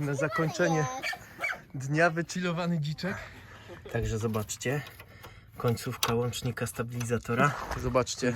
Na zakończenie dnia wychillowany dziczek. Także zobaczcie. Końcówka łącznika stabilizatora. Zobaczcie,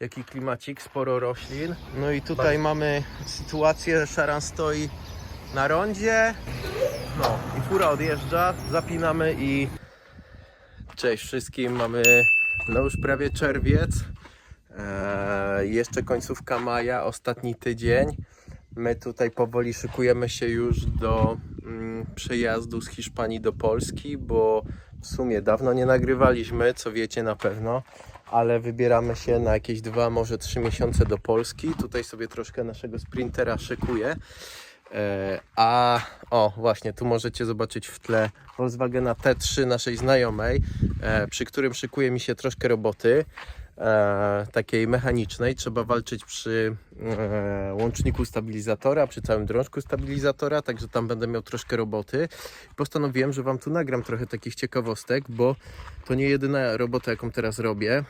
jaki klimacik, sporo roślin. No i tutaj mamy sytuację, szaran stoi na rondzie. No i fura odjeżdża, zapinamy i cześć wszystkim, mamy no już prawie czerwiec. Eee, jeszcze końcówka maja, ostatni tydzień. My tutaj powoli szykujemy się już do mm, przejazdu z Hiszpanii do Polski, bo w sumie dawno nie nagrywaliśmy, co wiecie na pewno, ale wybieramy się na jakieś dwa, może trzy miesiące do Polski. Tutaj sobie troszkę naszego sprintera szykuję. E, A o, właśnie, tu możecie zobaczyć w tle Volkswagena T3 naszej znajomej, e, przy którym szykuje mi się troszkę roboty e, takiej mechanicznej. Trzeba walczyć przy e, łączniku stabilizatora, przy całym drążku stabilizatora, także tam będę miał troszkę roboty. Postanowiłem, że Wam tu nagram trochę takich ciekawostek, bo to nie jedyna robota, jaką teraz robię.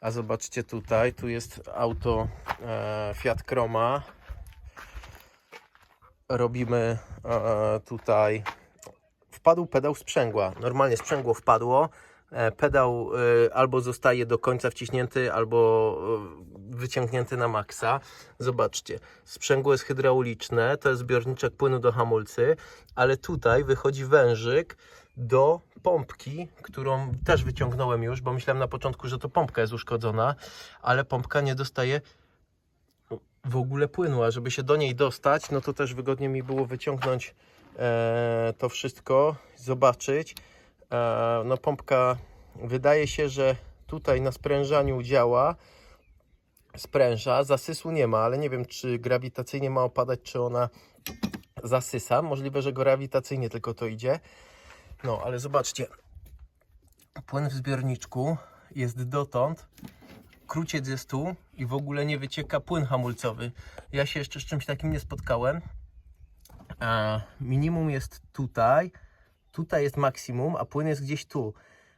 A zobaczcie tutaj, tu jest auto e, Fiat Croma. Robimy e, tutaj. Wpadł pedał sprzęgła. Normalnie sprzęgło wpadło. E, pedał e, albo zostaje do końca wciśnięty, albo e, wyciągnięty na maksa. Zobaczcie, sprzęgło jest hydrauliczne, to jest zbiorniczek płynu do hamulcy, ale tutaj wychodzi wężyk do pompki, którą też wyciągnąłem już, bo myślałem na początku, że to pompka jest uszkodzona, ale pompka nie dostaje w ogóle płynu, a żeby się do niej dostać, no to też wygodnie mi było wyciągnąć to wszystko, zobaczyć. No pompka wydaje się, że tutaj na sprężaniu działa, spręża, zasysu nie ma, ale nie wiem czy grawitacyjnie ma opadać, czy ona zasysa. Możliwe, że grawitacyjnie tylko to idzie. No, ale zobaczcie, płyn w zbiorniczku jest dotąd, kruciec jest tu i w ogóle nie wycieka płyn hamulcowy. Ja się jeszcze z czymś takim nie spotkałem. A minimum jest tutaj, tutaj jest maksimum, a płyn jest gdzieś tu.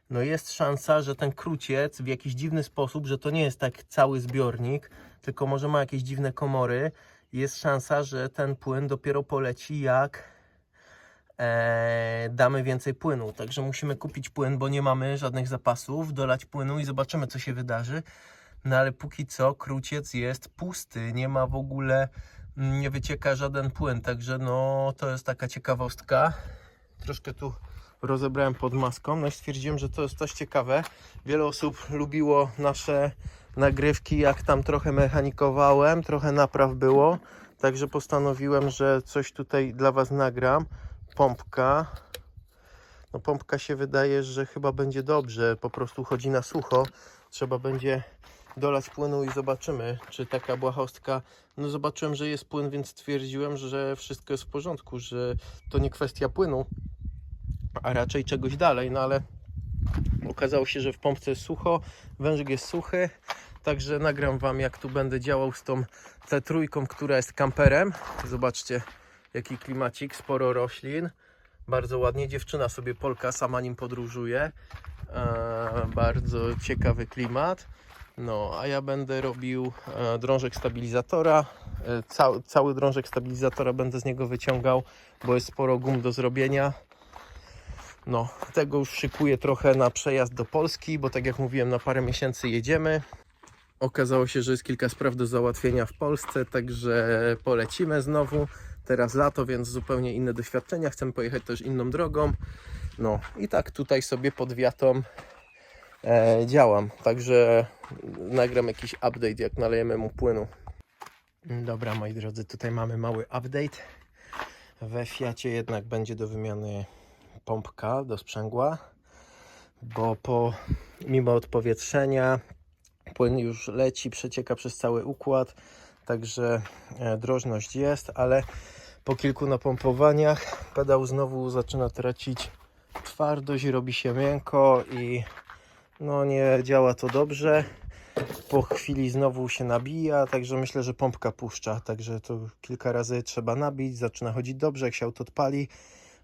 No jest szansa, że ten kruciec w jakiś dziwny sposób, że to nie jest tak cały zbiornik, tylko może ma jakieś dziwne komory. Jest szansa, że ten płyn dopiero poleci jak e, damy więcej płynu. Także musimy kupić płyn, bo nie mamy żadnych zapasów, dolać płynu i zobaczymy co się wydarzy. No ale póki co kruciec jest pusty, nie ma w ogóle, nie wycieka żaden płyn, także no to jest taka ciekawostka. Troszkę tu rozebrałem pod maską, no i stwierdziłem, że to jest coś ciekawe. Wiele osób lubiło nasze nagrywki, jak tam trochę mechanikowałem, trochę napraw było, także postanowiłem, że coś tutaj dla Was nagram. Pompka. No pompka się wydaje, że chyba będzie dobrze, po prostu chodzi na sucho. Trzeba będzie dolać płynu i zobaczymy, czy taka błahostka. No zobaczyłem, że jest płyn, więc stwierdziłem, że wszystko jest w porządku, że to nie kwestia płynu, a raczej czegoś dalej, no ale okazało się, że w pompce jest sucho, wężyk jest suchy, także nagram Wam jak tu będę działał z tą C3, która jest kamperem. Zobaczcie jaki klimacik, sporo roślin, bardzo ładnie, dziewczyna sobie Polka sama nim podróżuje, eee, bardzo ciekawy klimat. No, a ja będę robił e, drążek stabilizatora. E, cały, cały drążek stabilizatora będę z niego wyciągał, bo jest sporo gum do zrobienia. No, tego już szykuję trochę na przejazd do Polski, bo tak jak mówiłem, na parę miesięcy jedziemy. Okazało się, że jest kilka spraw do załatwienia w Polsce, także polecimy znowu. Teraz lato, więc zupełnie inne doświadczenia. Chcemy pojechać też inną drogą. No i tak tutaj sobie pod wiatą e, działam. Także nagram jakiś update, jak nalejemy mu płynu. Dobra, moi drodzy, tutaj mamy mały update. We Fiacie jednak będzie do wymiany pompka do sprzęgła, bo po mimo odpowietrzenia płyn już leci, przecieka przez cały układ, także e, drożność jest, ale po kilku napompowaniach pedał znowu zaczyna tracić twardość, robi się miękko i no nie działa to dobrze. Po chwili znowu się nabija, także myślę, że pompka puszcza, także to kilka razy trzeba nabić, zaczyna chodzić dobrze, jak się auto odpali,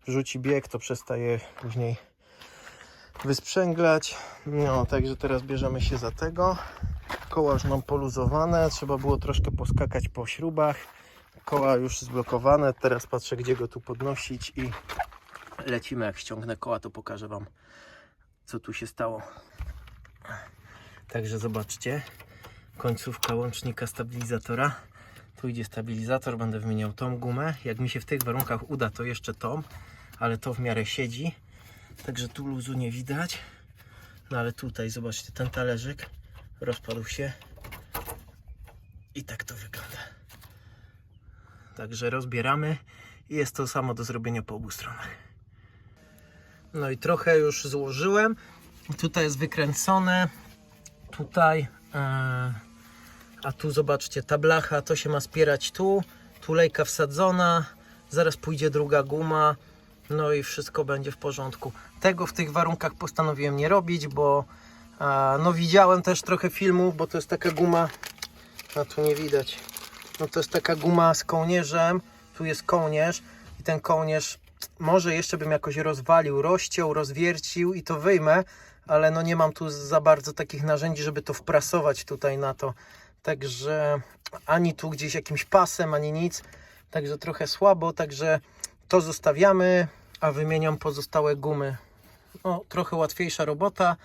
wrzuci bieg, to przestaje później wysprzęglać. No, także teraz bierzemy się za tego. Koła już mam poluzowane, trzeba było troszkę poskakać po śrubach. Koła już zblokowane. Teraz patrzę, gdzie go tu podnosić i lecimy. Jak ściągnę koła, to pokażę Wam, co tu się stało. Także zobaczcie. Końcówka łącznika stabilizatora. Tu idzie stabilizator, będę wymieniał tą gumę. Jak mi się w tych warunkach uda, to jeszcze tą, ale to w miarę siedzi. Także tu luzu nie widać. No ale tutaj, zobaczcie, ten talerzyk rozpadł się. I tak to wygląda. Także rozbieramy i jest to samo do zrobienia po obu stronach. No i trochę już złożyłem. Tutaj jest wykręcone. Tutaj. e, a tu zobaczcie, ta blacha to się ma spierać tu. Tulejka wsadzona. Zaraz pójdzie druga guma. No i wszystko będzie w porządku. Tego w tych warunkach postanowiłem nie robić, bo e, no widziałem też trochę filmów, bo to jest taka guma. A tu nie widać. No to jest taka guma z kołnierzem. Tu jest kołnierz i ten kołnierz może jeszcze bym jakoś rozwalił, rozciął, rozwiercił i to wyjmę, ale no nie mam tu za bardzo takich narzędzi, żeby to wprasować tutaj na to. Także ani tu gdzieś jakimś pasem, ani nic. Także trochę słabo, także to zostawiamy, a wymieniam pozostałe gumy. No, trochę łatwiejsza robota,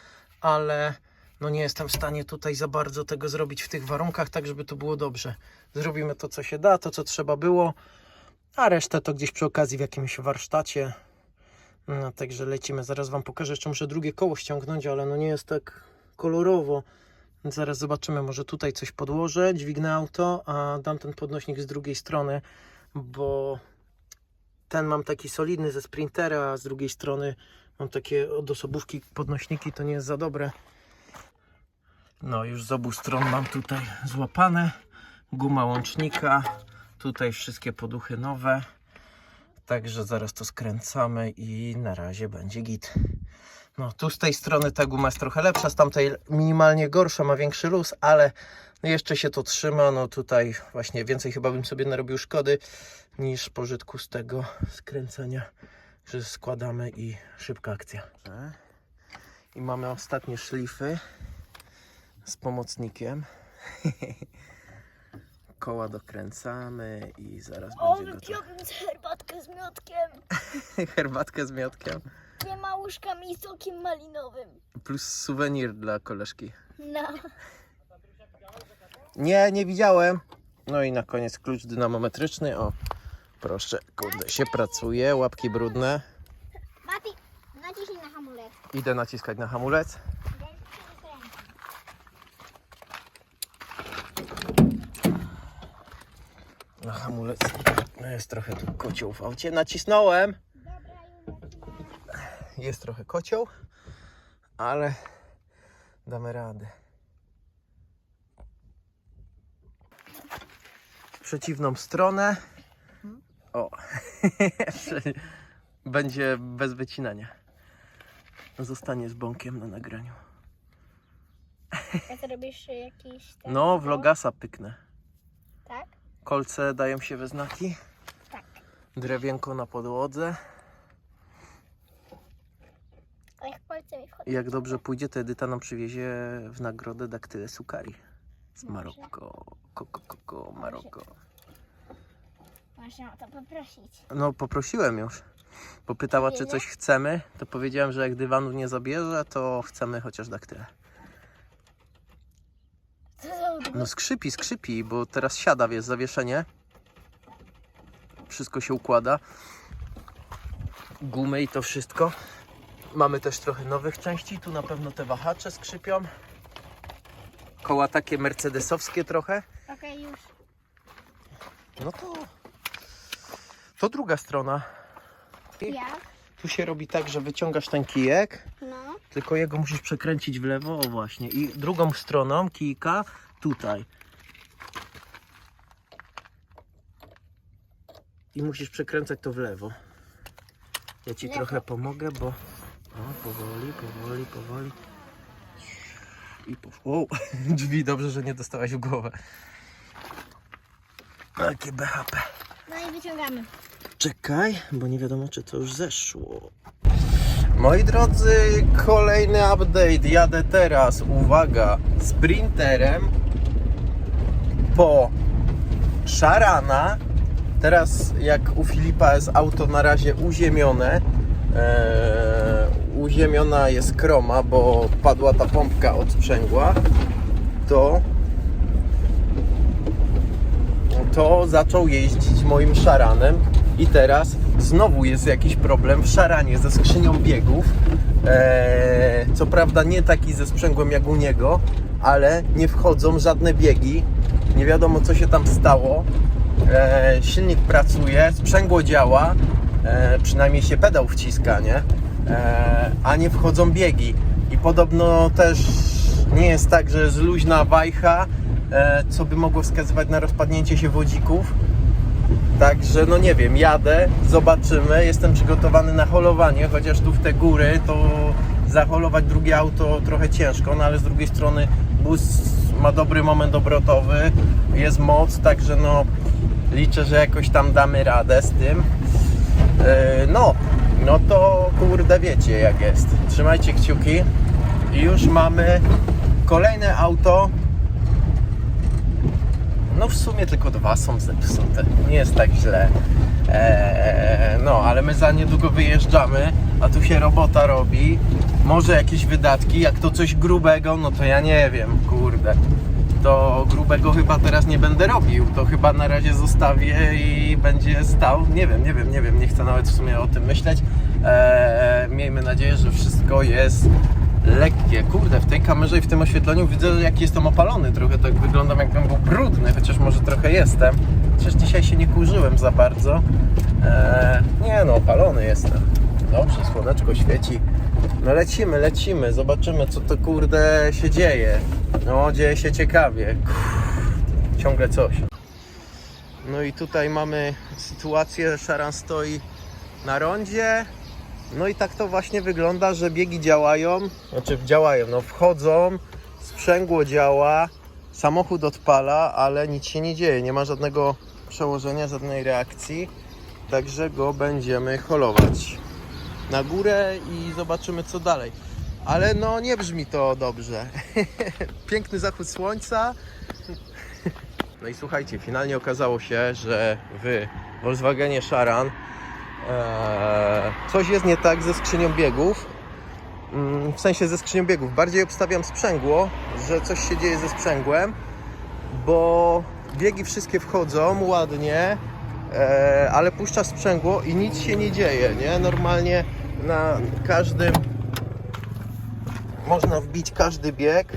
ale no nie jestem w stanie tutaj za bardzo tego zrobić w tych warunkach, tak żeby to było dobrze. Zrobimy to, co się da, to, co trzeba było, a resztę to gdzieś przy okazji w jakimś warsztacie. No, także lecimy. Zaraz Wam pokażę, jeszcze muszę drugie koło ściągnąć, ale no nie jest tak kolorowo. Zaraz zobaczymy, może tutaj coś podłożę, dźwignę auto, a dam ten podnośnik z drugiej strony, bo ten mam taki solidny ze sprintera, a z drugiej strony mam takie od osobówki podnośniki, to nie jest za dobre. No już z obu stron mam tutaj złapane. Guma łącznika. Tutaj wszystkie poduchy nowe. Także zaraz to skręcamy i na razie będzie git. No tu z tej strony ta guma jest trochę lepsza, z tamtej minimalnie gorsza, ma większy luz, ale jeszcze się to trzyma. No tutaj właśnie więcej chyba bym sobie narobił szkody niż pożytku z tego skręcenia, że składamy i szybka akcja. I mamy ostatnie szlify z pomocnikiem. Koła dokręcamy i zaraz O, będzie gotowe. wypiłbym herbatkę z miodkiem, Herbatkę z miodkiem. dwiema łyżkami i sokiem malinowym. Plus suwenir dla koleżki. No. Nie, nie widziałem. No i na koniec klucz dynamometryczny. O, proszę, kurde, się pracuje, łapki brudne. Mati, naciśnij na hamulec. Idę naciskać na hamulec. Na hamulec. No jest trochę tu kocioł w aucie. Nacisnąłem. Jest trochę kocioł, ale damy radę. W przeciwną stronę. O, będzie bez wycinania. Zostanie z bąkiem na nagraniu. A zrobisz jakiś ten... No, vlogasa pyknę. Kolce dają się we znaki. Tak. Drewienko na podłodze. Jak palce mi wchodzi? Jak dobrze pójdzie, to Edyta nam przywiezie w nagrodę daktyle sukari. Z. Maroko. Koko, koko, Maroko. Można o to poprosić. No, poprosiłem już. Bo pytała, czy Ile? coś chcemy. To powiedziałem, że jak dywanu nie zabierze, to chcemy chociaż daktyle. No skrzypi, skrzypi, bo teraz siada, wiesz, zawieszenie. Wszystko się układa. Gumy i to wszystko. Mamy też trochę nowych części. Tu na pewno te wahacze skrzypią. Koła takie mercedesowskie trochę. Okej, już. No to... To druga strona. Jak? Tu się robi tak, że wyciągasz ten kijek, No. tylko jego musisz przekręcić w lewo, o właśnie. I drugą stroną kijka tutaj. I musisz przekręcać to w lewo. Ja ci Lewo. trochę pomogę, bo. O, powoli, powoli, powoli. I po... O, drzwi, dobrze, że nie dostałaś w głowę. Takie BHP. No i wyciągamy. Czekaj, bo nie wiadomo, czy to już zeszło. Moi drodzy, kolejny update. Jadę teraz, uwaga, sprinterem po Szarana Teraz jak u Filipa jest auto na razie uziemione, e, uziemiona jest kroma, bo padła ta pompka od sprzęgła, to to zaczął jeździć moim szaranem i teraz znowu jest jakiś problem w szaranie ze skrzynią biegów. Eee, co prawda nie taki ze sprzęgłem jak u niego, ale nie wchodzą żadne biegi. Nie wiadomo co się tam stało. Eee, silnik pracuje, sprzęgło działa, eee, przynajmniej się pedał wciska, nie? Eee, a nie wchodzą biegi. I podobno też nie jest tak, że jest luźna wajcha, e, co by mogło wskazywać na rozpadnięcie się wodzików. Także no nie wiem, jadę, zobaczymy. Jestem przygotowany na holowanie, chociaż tu w te góry to zaholować drugie auto trochę ciężko, no ale z drugiej strony bus ma dobry moment obrotowy, jest moc, także no liczę, że jakoś tam damy radę z tym. E, No, no to kurde wiecie jak jest. Trzymajcie kciuki i już mamy kolejne auto. No w sumie tylko dwa są zepsute. Nie jest tak źle. Eee, no, ale my za niedługo wyjeżdżamy, a tu się robota robi. Może jakieś wydatki, jak to coś grubego, no to ja nie wiem, kurde. To grubego chyba teraz nie będę robił. To chyba na razie zostawię i będzie stał. Nie wiem, nie wiem, nie wiem. Nie chcę nawet w sumie o tym myśleć. Eee, miejmy nadzieję, że wszystko jest lekkie. Kurde, w tej kamerze i w tym oświetleniu widzę, jak jestem opalony. Trochę tak wyglądam, jakbym był brudny, chociaż może trochę jestem. Przecież dzisiaj się nie kurzyłem za bardzo. Eee, nie no, opalony jestem. Dobrze, słoneczko świeci. No lecimy, lecimy, zobaczymy co to kurde się dzieje. No, dzieje się ciekawie. Kurde, ciągle coś. No i tutaj mamy sytuację, Szaran stoi na rondzie. No i tak to właśnie wygląda, że biegi działają, znaczy działają, no wchodzą, sprzęgło działa, samochód odpala, ale nic się nie dzieje, nie ma żadnego przełożenia, żadnej reakcji, także go będziemy holować na górę i zobaczymy co dalej. Ale no nie brzmi to dobrze. Piękny zachód słońca. No i słuchajcie, finalnie okazało się, że w Volkswagenie Charan Eee, coś jest nie tak ze skrzynią biegów. Mm, W sensie ze skrzynią biegów. Bardziej obstawiam sprzęgło, że coś się dzieje ze sprzęgłem, bo biegi wszystkie wchodzą ładnie, eee, ale puszcza sprzęgło i nic się nie dzieje, nie? Normalnie na każdym można wbić każdy bieg.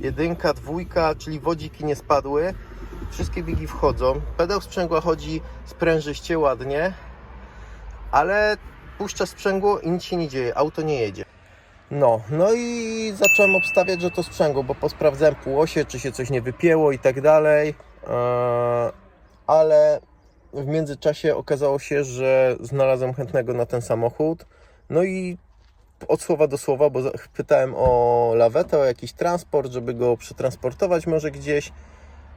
Jedynka, dwójka, czyli wodziki nie spadły. Wszystkie biegi wchodzą. Pedał sprzęgła chodzi sprężyście ładnie ale puszcza sprzęgło i nic się nie dzieje, auto nie jedzie. No, no i zacząłem obstawiać, że to sprzęgło, bo posprawdzałem półosie, czy się coś nie wypięło i tak dalej, Eee, ale w międzyczasie okazało się, że znalazłem chętnego na ten samochód, no i od słowa do słowa, bo pytałem o lawetę, o jakiś transport, żeby go przetransportować może gdzieś,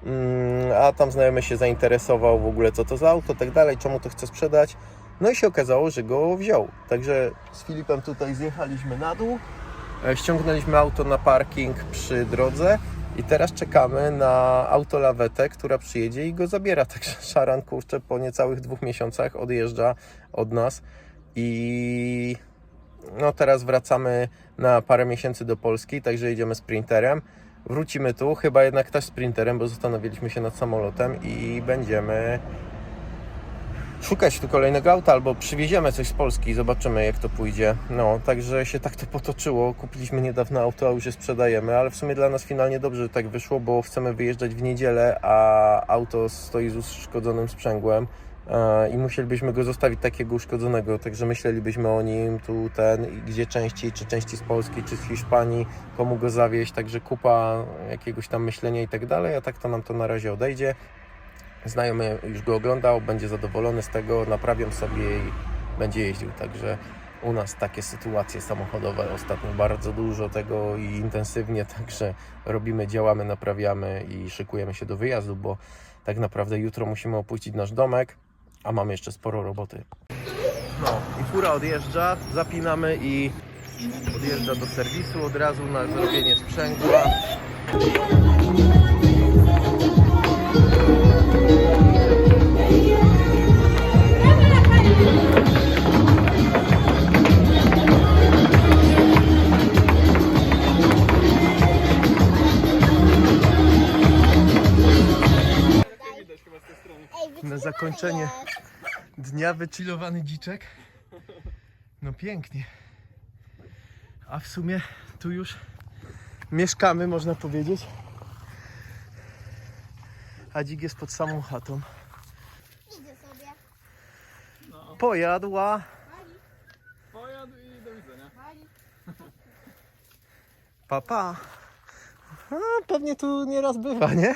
Mm, a tam znajomy się zainteresował w ogóle co to za auto, tak dalej, czemu to chce sprzedać. No i się okazało, że go wziął. Także z Filipem tutaj zjechaliśmy na dół, e, ściągnęliśmy auto na parking przy drodze i teraz czekamy na autolawetę, która przyjedzie i go zabiera. Także Szaran, kurczę, po niecałych dwóch miesiącach odjeżdża od nas i no teraz wracamy na parę miesięcy do Polski, także jedziemy sprinterem. Wrócimy tu, chyba jednak też sprinterem, bo zastanowiliśmy się nad samolotem i będziemy szukać tu kolejnego auta albo przywieziemy coś z Polski i zobaczymy jak to pójdzie. No, także się tak to potoczyło. Kupiliśmy niedawno auto, a już je sprzedajemy, ale w sumie dla nas finalnie dobrze, że tak wyszło, bo chcemy wyjeżdżać w niedzielę, a auto stoi z uszkodzonym sprzęgłem e, i musielibyśmy go zostawić takiego uszkodzonego, także myślelibyśmy o nim tu ten, gdzie części, czy części z Polski, czy z Hiszpanii, komu go zawieźć, także kupa jakiegoś tam myślenia i tak dalej, a tak to nam to na razie odejdzie. Znajomy już go oglądał, będzie zadowolony z tego, naprawiam sobie i będzie jeździł. Także u nas takie sytuacje samochodowe ostatnio bardzo dużo tego i intensywnie, także robimy, działamy, naprawiamy i szykujemy się do wyjazdu, bo tak naprawdę jutro musimy opuścić nasz domek, a mamy jeszcze sporo roboty. No i fura odjeżdża, zapinamy i odjeżdża do serwisu od razu na zrobienie sprzęgła. Zakończenie dnia wychillowany dziczek. No pięknie. A w sumie tu już mieszkamy, można powiedzieć. A dzik jest pod samą chatą. Idę sobie. Pojadła. Pojadł i do widzenia. Papa. A, pewnie tu nieraz bywa, nie?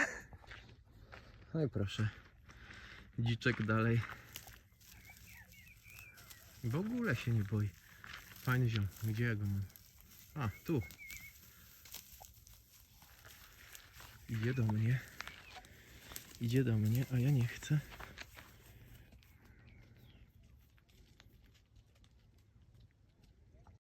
No i proszę. Dziczek dalej. W ogóle się nie boi. Fajny ziom. Gdzie ja go mam? A, tu. Idzie do mnie. Idzie do mnie, a ja nie chcę.